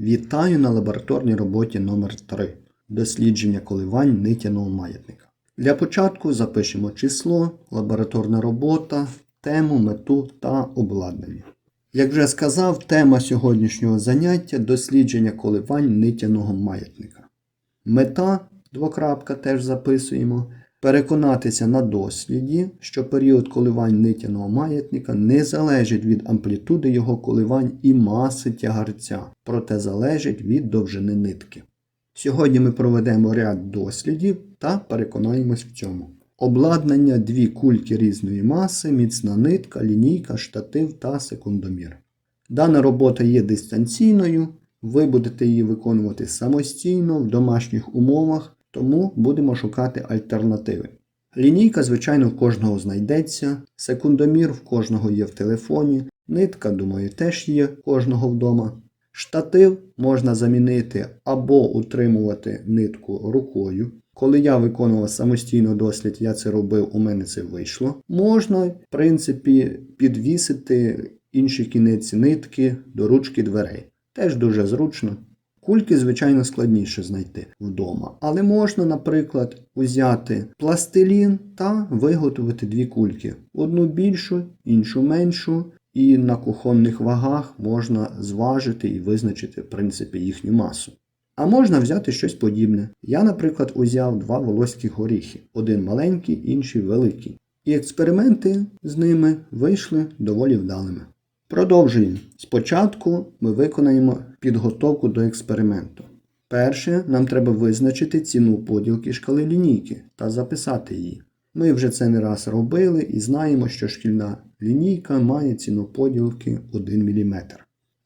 Вітаю на лабораторній роботі номер 3 Дослідження коливань нитяного маятника. Для початку запишемо число, лабораторна робота, тему, мету та обладнання. Як вже сказав, тема сьогоднішнього заняття дослідження коливань нитяного маятника. Мета, двокрапка теж записуємо, переконатися на досліді, що період коливань нитяного маятника не залежить від амплітуди його коливань і маси тягарця, проте залежить від довжини нитки. Сьогодні ми проведемо ряд дослідів та переконаємось в цьому. Обладнання дві кульки різної маси, міцна нитка, лінійка, штатив та секундомір. Дана робота є дистанційною, ви будете її виконувати самостійно в домашніх умовах, тому будемо шукати альтернативи. Лінійка, звичайно, в кожного знайдеться, секундомір в кожного є в телефоні, нитка, думаю, теж є в кожного вдома. Штатив можна замінити або утримувати нитку рукою. Коли я виконував самостійно дослід, я це робив, у мене це вийшло. Можна, в принципі, підвісити інші кінець нитки до ручки дверей. Теж дуже зручно. Кульки, звичайно, складніше знайти вдома, але можна, наприклад, узяти пластилін та виготовити дві кульки: одну більшу, іншу меншу, і на кухонних вагах можна зважити і визначити, в принципі, їхню масу. А можна взяти щось подібне. Я, наприклад, узяв два волоські горіхи, один маленький, інший великий. І експерименти з ними вийшли доволі вдалими. Продовжуємо. Спочатку ми виконаємо підготовку до експерименту. Перше, нам треба визначити ціну поділки шкали лінійки та записати її. Ми вже це не раз робили і знаємо, що шкільна лінійка має ціну поділки 1 мм.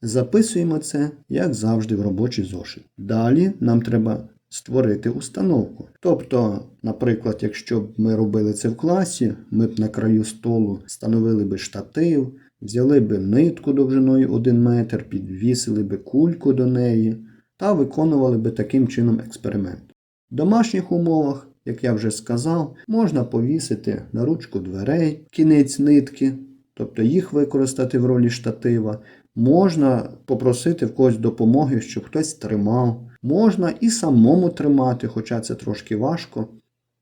Записуємо це, як завжди, в робочий зошит. Далі нам треба створити установку. Тобто, наприклад, якщо б ми робили це в класі, ми б на краю столу встановили би штатив, взяли б нитку довжиною 1 метр, підвісили б кульку до неї та виконували б таким чином експеримент. В домашніх умовах, як я вже сказав, можна повісити на ручку дверей кінець нитки, тобто їх використати в ролі штатива. Можна попросити в когось допомоги, щоб хтось тримав. Можна і самому тримати, хоча це трошки важко.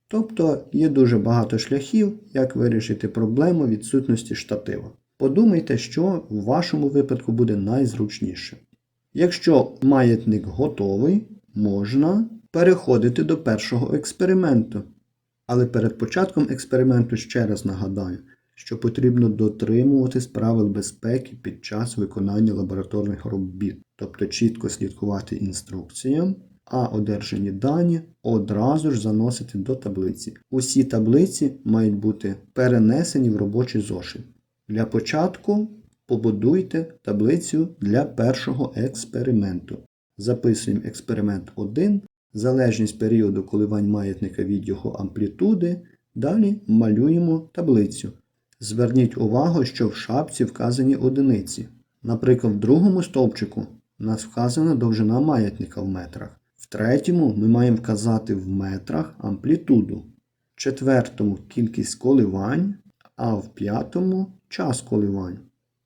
Тобто є дуже багато шляхів, як вирішити проблему відсутності штатива. Подумайте, що в вашому випадку буде найзручніше. Якщо маятник готовий, можна переходити до першого експерименту. Але перед початком експерименту ще раз нагадаю, що потрібно дотримуватись правил безпеки під час виконання лабораторних робіт, тобто чітко слідкувати інструкціям, а одержані дані одразу ж заносити до таблиці. Усі таблиці мають бути перенесені в робочий зошит. Для початку побудуйте таблицю для першого експерименту. Записуємо експеримент 1, залежність періоду коливань маятника від його амплітуди. Далі малюємо таблицю. Зверніть увагу, що в шапці вказані одиниці. Наприклад, в другому стовпчику у нас вказана довжина маятника в метрах. В третьому ми маємо вказати в метрах амплітуду. В четвертому кількість коливань, а в п'ятому час коливань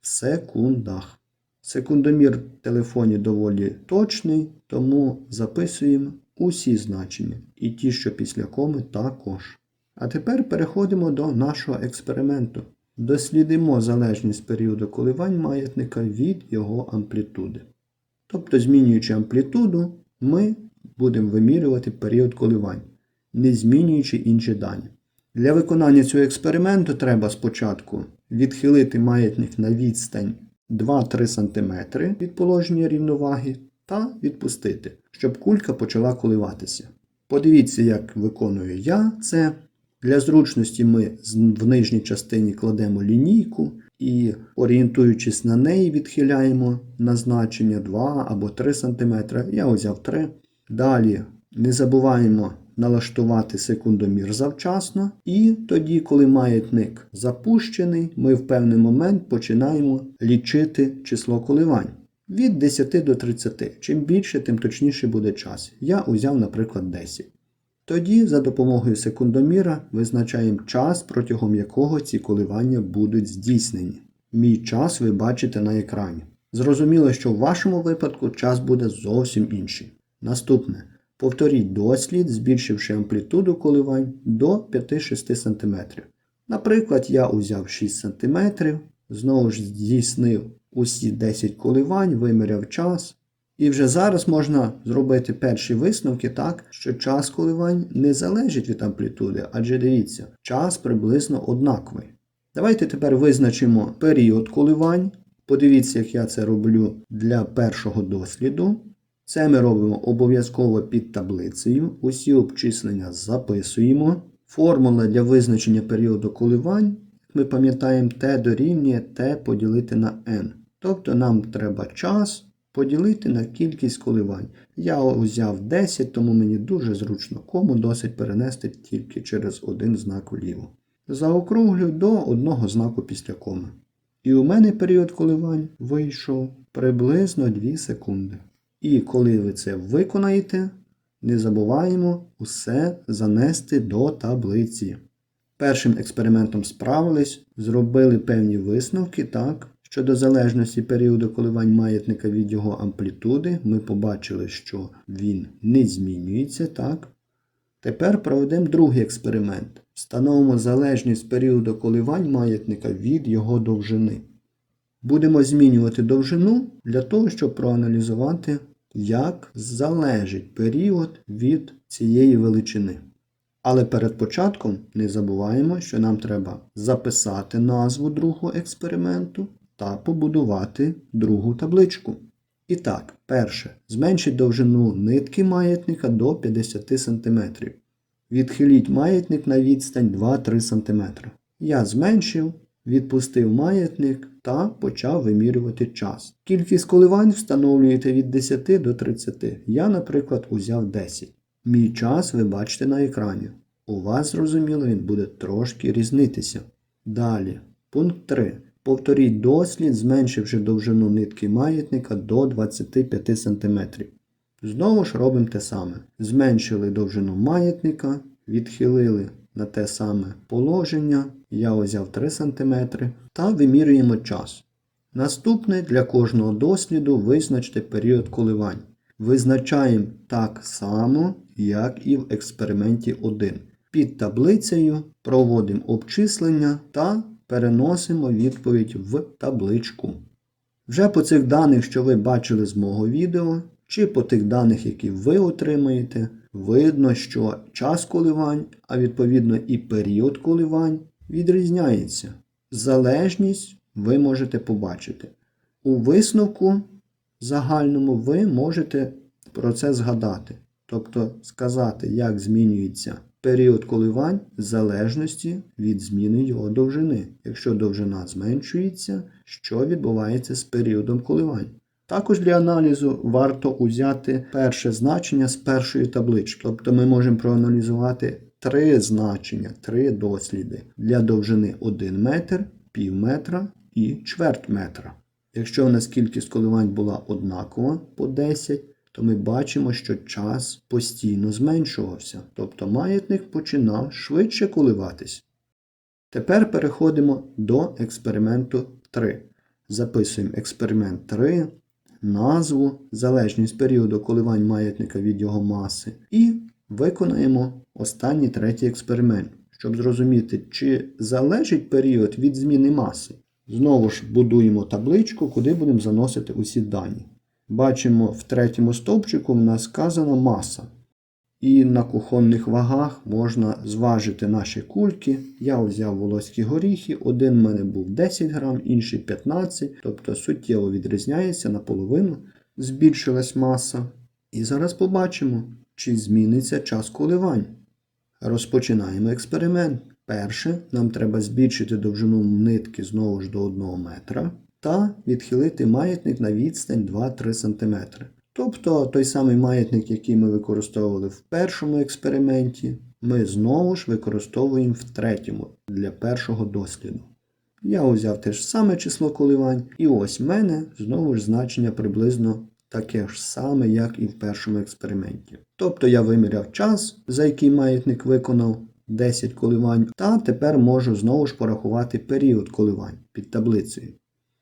в секундах. Секундомір в телефоні доволі точний, тому записуємо усі значення, і ті, що після коми, також. А тепер переходимо до нашого експерименту. Дослідимо залежність періоду коливань маятника від його амплітуди. Тобто, змінюючи амплітуду, ми будемо вимірювати період коливань, не змінюючи інші дані. Для виконання цього експерименту треба спочатку відхилити маятник на відстань 2-3 см від положення рівноваги та відпустити, щоб кулька почала коливатися. Подивіться, як виконую я це. Для зручності ми в нижній частині кладемо лінійку і, орієнтуючись на неї, відхиляємо на значення 2 або 3 см. Я взяв 3. Далі не забуваємо налаштувати секундомір завчасно. І тоді, коли маятник запущений, ми в певний момент починаємо лічити число коливань. Від 10 до 30. Чим більше, тим точніше буде час. Я узяв, наприклад, 10. Тоді за допомогою секундоміра визначаємо час, протягом якого ці коливання будуть здійснені. Мій час ви бачите на екрані. Зрозуміло, що в вашому випадку час буде зовсім інший. Наступне. Повторіть дослід, збільшивши амплітуду коливань до 5-6 см. Наприклад, я узяв 6 см, знову ж здійснив усі 10 коливань, виміряв час. І вже зараз можна зробити перші висновки так, що час коливань не залежить від амплітуди, адже дивіться, час приблизно однаковий. Давайте тепер визначимо період коливань. Подивіться, як я це роблю для першого досліду. Це ми робимо обов'язково під таблицею. Усі обчислення записуємо. Формула для визначення періоду коливань, ми пам'ятаємо, t дорівнює t поділити на n. Тобто нам треба час поділити на кількість коливань. Я взяв 10, тому мені дуже зручно. Кому досить перенести тільки через один знак вліво. Заокруглю до одного знаку після коми. І у мене період коливань вийшов приблизно 2 секунди. І коли ви це виконаєте, не забуваємо усе занести до таблиці. Першим експериментом справились, зробили певні висновки, так. Щодо залежності періоду коливань маятника від його амплітуди, ми побачили, що він не змінюється, так. Тепер проведемо другий експеримент. Встановимо залежність періоду коливань маятника від його довжини. Будемо змінювати довжину для того, щоб проаналізувати, як залежить період від цієї величини. Але перед початком не забуваємо, що нам треба записати назву другого експерименту та побудувати другу табличку. І так, перше, зменшіть довжину нитки маятника до 50 см. Відхиліть маятник на відстань 2-3 см. Я зменшив, відпустив маятник та почав вимірювати час. Кількість коливань встановлюєте від 10 до 30. Я, наприклад, узяв 10. Мій час ви бачите на екрані. У вас, зрозуміло, він буде трошки різнитися. Далі, пункт 3. Повторіть дослід, зменшивши довжину нитки маятника до 25 см. Знову ж робимо те саме. Зменшили довжину маятника, відхилили на те саме положення. Я взяв 3 см та вимірюємо час. Наступне для кожного досліду визначте період коливань. Визначаємо так само, як і в експерименті 1. Під таблицею проводимо обчислення та переносимо відповідь в табличку. Вже по цих даних, що ви бачили з мого відео, чи по тих даних, які ви отримаєте, видно, що час коливань, а відповідно і період коливань відрізняється. Залежність ви можете побачити. У висновку загальному ви можете про це згадати. Тобто сказати, як змінюється період коливань в залежності від зміни його довжини. Якщо довжина зменшується, що відбувається з періодом коливань. Також для аналізу варто узяти перше значення з першої таблички. Тобто ми можемо проаналізувати три значення, три досліди для довжини 1 метр, пів метра і чверть метра. Якщо у нас кількість коливань була однакова по 10, то ми бачимо, що час постійно зменшувався, тобто маятник починав швидше коливатись. Тепер переходимо до експерименту 3. Записуємо експеримент 3, назву, залежність періоду коливань маятника від його маси, і виконаємо останній третій експеримент, щоб зрозуміти, чи залежить період від зміни маси. Знову ж будуємо табличку, куди будемо заносити усі дані. Бачимо, в третьому стовпчику в нас сказана маса. І на кухонних вагах можна зважити наші кульки. Я взяв волоські горіхи, один в мене був 10 грам, інший 15, тобто суттєво відрізняється наполовину, збільшилась маса. І зараз побачимо, чи зміниться час коливань. Розпочинаємо експеримент. Перше, нам треба збільшити довжину нитки знову ж до 1 метра та відхилити маятник на відстань 2-3 см. Тобто той самий маятник, який ми використовували в першому експерименті, ми знову ж використовуємо в третьому для першого досліду. Я взяв те ж саме число коливань, і ось в мене знову ж значення приблизно таке ж саме, як і в першому експерименті. Тобто я виміряв час, за який маятник виконав 10 коливань, та тепер можу знову ж порахувати період коливань під таблицею.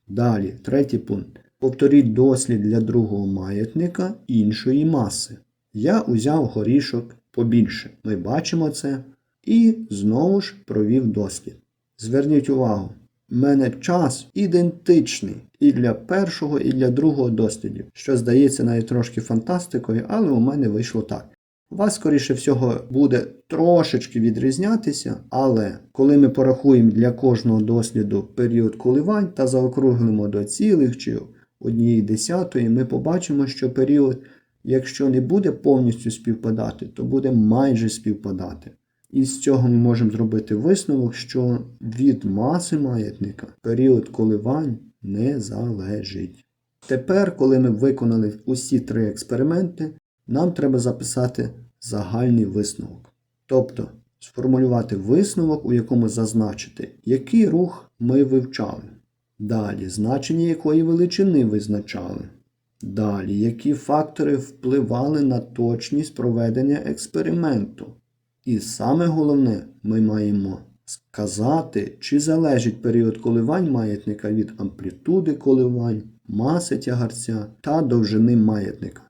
Далі, третій пункт. Повторіть дослід для другого маятника іншої маси. Я узяв горішок побільше. Ми бачимо це. І знову ж провів дослід. Зверніть увагу, в мене час ідентичний і для першого, і для другого дослідів, що здається навіть трошки фантастикою, але у мене вийшло так. У вас, скоріше всього, буде трошечки відрізнятися, але коли ми порахуємо для кожного досліду період коливань та заокруглимо до цілих чи однієї десятої, ми побачимо, що період, якщо не буде повністю співпадати, то буде майже співпадати. І з цього ми можемо зробити висновок, що від маси маятника період коливань не залежить. Тепер, коли ми виконали усі три експерименти, нам треба записати загальний висновок. Тобто сформулювати висновок, у якому зазначити, який рух ми вивчали. Далі, значення якої величини визначали. Далі, які фактори впливали на точність проведення експерименту. І саме головне, ми маємо сказати, чи залежить період коливань маятника від амплітуди коливань, маси тягарця та довжини маятника.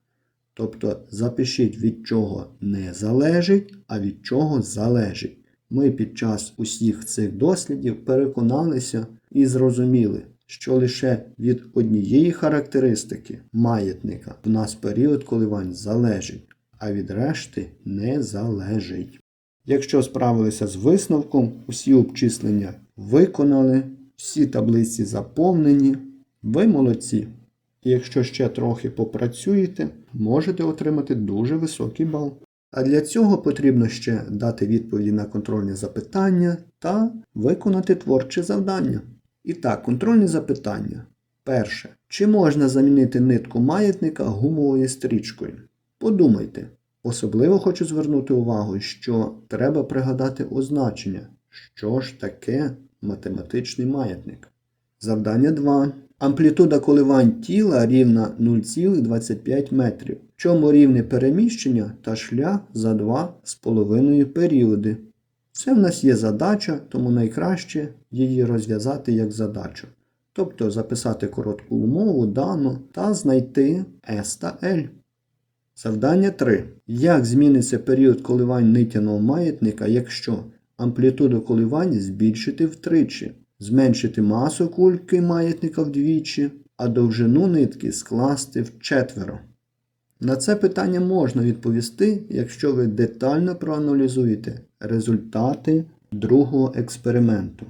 Тобто запишіть, від чого не залежить, а від чого залежить. Ми під час усіх цих дослідів переконалися і зрозуміли, що лише від однієї характеристики маятника в нас період коливань залежить, а від решти не залежить. Якщо справилися з висновком, усі обчислення виконали, всі таблиці заповнені, ви молодці. І якщо ще трохи попрацюєте, можете отримати дуже високий бал. А для цього потрібно ще дати відповіді на контрольні запитання та виконати творче завдання. І так, контрольні запитання. Перше. Чи можна замінити нитку маятника гумовою стрічкою? Подумайте. Особливо хочу звернути увагу, що треба пригадати означення, що ж таке математичний маятник. Завдання 2. Амплітуда коливань тіла рівна 0,25 метрів. В чому рівне переміщення та шлях за 2,5 періоди. Це в нас є задача, тому найкраще її розв'язати як задачу. Тобто записати коротку умову, дану та знайти S та L. Завдання 3. Як зміниться період коливань нитяного маятника, якщо амплітуду коливань збільшити втричі, зменшити масу кульки маятника вдвічі, а довжину нитки скласти вчетверо? На це питання можна відповісти, якщо ви детально проаналізуєте результати другого експерименту.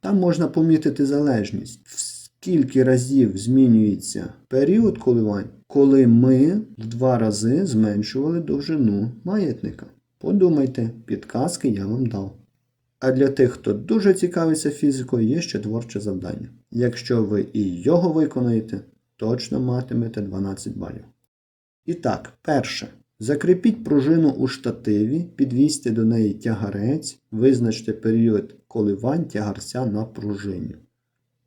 Там можна помітити залежність, в скільки разів змінюється період коливань, коли ми в два рази зменшували довжину маятника. Подумайте, підказки я вам дав. А для тих, хто дуже цікавиться фізикою, є ще творче завдання. Якщо ви і його виконаєте, точно матимете 12 балів. І так, перше. Закріпіть пружину у штативі, підвісьте до неї тягарець, визначте період коливань тягарця на пружині.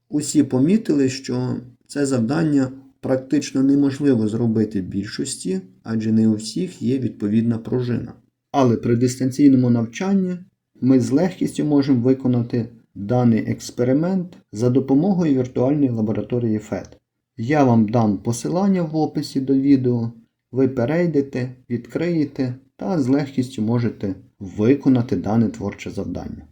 Усі помітили, що це завдання практично неможливо зробити більшості, адже не у всіх є відповідна пружина. Але при дистанційному навчанні ми з легкістю можемо виконати даний експеримент за допомогою віртуальної лабораторії FED. Я вам дам посилання в описі до відео, ви перейдете, відкриєте та з легкістю можете виконати дане творче завдання.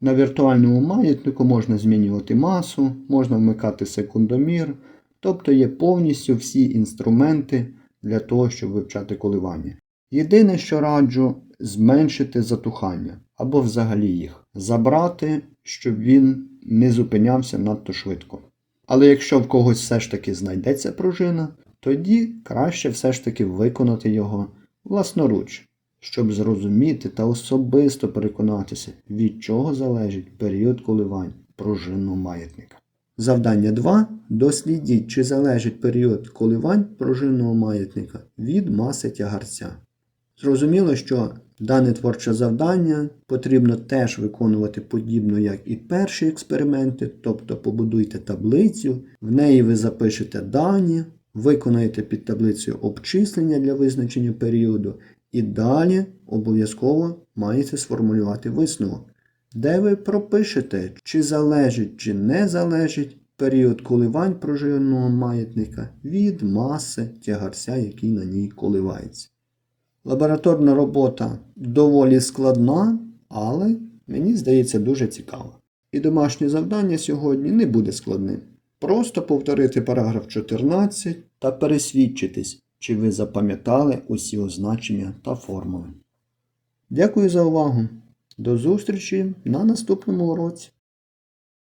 На віртуальному маятнику можна змінювати масу, можна вмикати секундомір, тобто є повністю всі інструменти для того, щоб вивчати коливання. Єдине, що раджу, зменшити затухання або взагалі їх, забрати, щоб він не зупинявся надто швидко. Але якщо в когось все ж таки знайдеться пружина, тоді краще все ж таки виконати його власноруч щоб зрозуміти та особисто переконатися, від чого залежить період коливань пружинного маятника. Завдання 2. Дослідіть, чи залежить період коливань пружинного маятника від маси тягарця. Зрозуміло, що дане творче завдання потрібно теж виконувати подібно, як і перші експерименти, тобто побудуйте таблицю, в неї ви запишете дані, виконаєте під таблицею обчислення для визначення періоду і далі обов'язково маєте сформулювати висновок, де ви пропишете, чи залежить, чи не залежить період коливань пружинного маятника від маси тягарця, який на ній коливається. Лабораторна робота доволі складна, але мені здається дуже цікава. І домашнє завдання сьогодні не буде складним. Просто повторити параграф 14 та пересвідчитись, чи ви запам'ятали усі означення та формули. Дякую за увагу. До зустрічі на наступному уроці.